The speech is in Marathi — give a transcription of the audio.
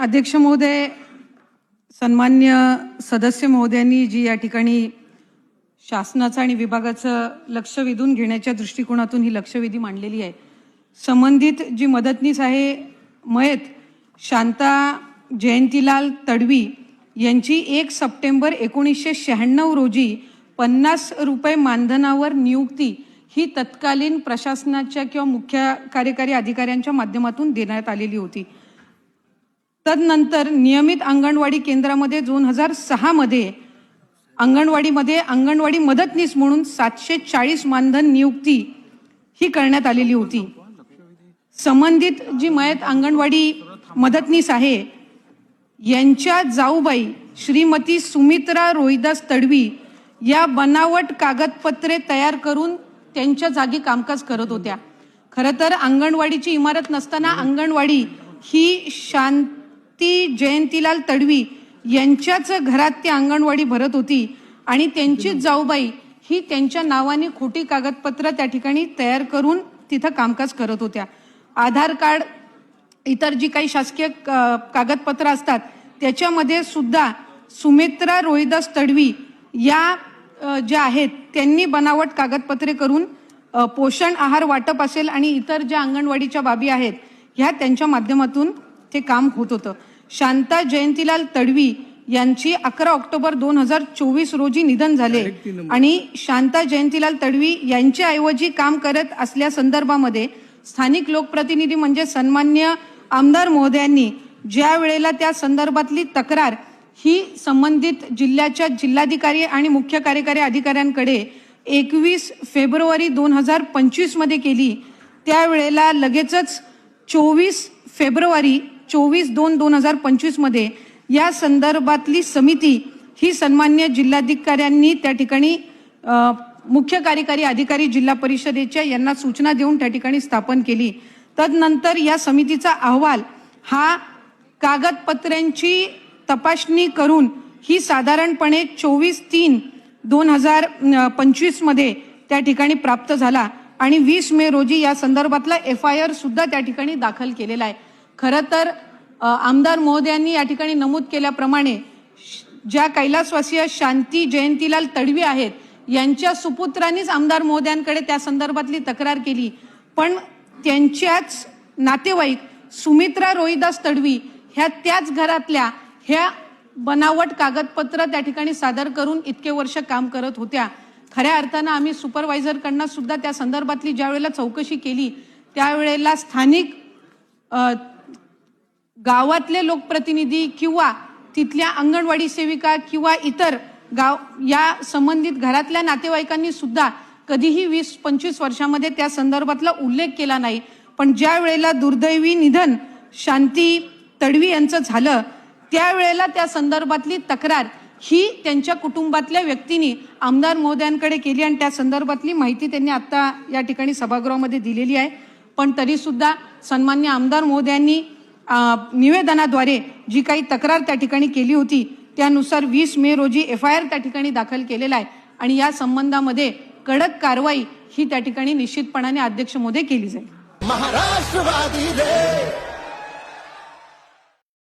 अध्यक्ष महोदय सन्मान्य सदस्य महोदयांनी जी या ठिकाणी शासनाचं आणि विभागाचं लक्ष वेधून घेण्याच्या दृष्टिकोनातून ही लक्षवेधी मांडलेली आहे. संबंधित जी मदतनीस आहे मयत शांता जयंतीलाल तडवी यांची एक सप्टेंबर एकोणीसशे शहाण्णव रोजी पन्नास रुपये मानधनावर नियुक्ती ही तत्कालीन प्रशासनाच्या किंवा मुख्य कार्यकारी अधिकाऱ्यांच्या माध्यमातून देण्यात आलेली होती. तदनंतर नियमित अंगणवाडी केंद्रामध्ये दोन हजार सहामध्ये अंगणवाडीमध्ये अंगणवाडी मदतनीस म्हणून सातशे चाळीस मानधन नियुक्ती ही करण्यात आलेली होती. संबंधित जी मयत अंगणवाडी मदतनीस आहे यांच्या जाऊबाई श्रीमती सुमित्रा रोहिदास तडवी या बनावट कागदपत्रे तयार करून त्यांच्या जागी कामकाज करत होत्या. खरं तर अंगणवाडीची इमारत नसताना अंगणवाडी ही शांत जयंतीलाल तडवी यांच्याच घरात ती अंगणवाडी भरत होती आणि त्यांचीच जाऊबाई ही त्यांच्या नावाने खोटी कागदपत्र त्या ठिकाणी तयार करून तिथं कामकाज करत होत्या. आधार कार्ड इतर जी काही शासकीय क- कागदपत्र असतात त्याच्यामध्ये सुद्धा सुमित्रा रोहिदास तडवी या ज्या आहेत त्यांनी बनावट कागदपत्रे करून पोषण आहार वाटप असेल आणि इतर ज्या अंगणवाडीच्या बाबी आहेत ह्या त्यांच्या माध्यमातून ते काम होत होतं. शांता जयंतीलाल तडवी यांची अकरा ऑक्टोबर दोन हजार चोवीस रोजी निधन झाले. आणि शांता जयंतीलाल तडवी यांच्या ऐवजी काम करत असल्या संदर्भामध्ये स्थानिक लोकप्रतिनिधी म्हणजे सन्मान्य आमदार महोदयांनी ज्या वेळेला त्या संदर्भातली तक्रार ही संबंधित जिल्ह्याच्या जिल्हाधिकारी आणि मुख्य कार्यकारी अधिकाऱ्यांकडे एकवीस फेब्रुवारी दोन हजार पंचवीसमध्ये केली. त्यावेळेला लगेचच चोवीस फेब्रुवारी चोवीस दोन दोन हजार पंचवीसमध्ये या संदर्भातली समिती ही सन्मान्य जिल्हाधिकाऱ्यांनी त्या ठिकाणी मुख्य कार्यकारी अधिकारी जिल्हा परिषदेच्या यांना सूचना देऊन त्या ठिकाणी स्थापन केली. तदनंतर या समितीचा अहवाल हा कागदपत्रांची तपासणी करून ही साधारणपणे चोवीस तीन दोन हजार पंचवीसमध्ये त्या ठिकाणी प्राप्त झाला आणि वीस मे रोजी या संदर्भातला एफ आय आर सुद्धा त्या ठिकाणी दाखल केलेला आहे. खरं तर आमदार महोदयांनी या ठिकाणी नमूद केल्याप्रमाणे ज्या कैलासवासीय शांती जयंतीलाल तडवी आहेत यांच्या सुपुत्रांनीच आमदार महोदयांकडे त्या संदर्भातली तक्रार केली. पण त्यांच्याच नातेवाईक सुमित्रा रोहिदास तडवी ह्या त्याच घरातल्या ह्या बनावट कागदपत्र त्या ठिकाणी सादर करून इतके वर्ष काम करत होत्या. खऱ्या अर्थानं आम्ही सुपरवायझरकडनं सुद्धा त्या संदर्भातली ज्या वेळेला चौकशी केली त्यावेळेला स्थानिक गावातले लोकप्रतिनिधी किंवा तिथल्या अंगणवाडी सेविका किंवा इतर गाव या संबंधित घरातल्या नातेवाईकांनी सुद्धा कधीही वीस पंचवीस वर्षामध्ये त्या संदर्भातला उल्लेख केला नाही. पण ज्या वेळेला दुर्दैवी निधन शांती तडवी यांचं झालं त्यावेळेला त्या संदर्भातली तक्रार ही त्यांच्या कुटुंबातल्या व्यक्तींनी आमदार महोदयांकडे केली आणि त्या संदर्भातली माहिती त्यांनी आत्ता या ठिकाणी सभागृहामध्ये दिलेली आहे. पण तरीसुद्धा सन्मान्य आमदार महोदयांनी निवेदनाद्वारे जी काही तक्रार त्या ठिकाणी केली होती त्यानुसार वीस मे रोजी एफ आय आर त्या ठिकाणी दाखल केलेला आहे आणि या संबंधामध्ये कडक कारवाई ही त्या ठिकाणी निश्चितपणाने अध्यक्ष मोदी केली जाईल. महाराष्ट्रवादी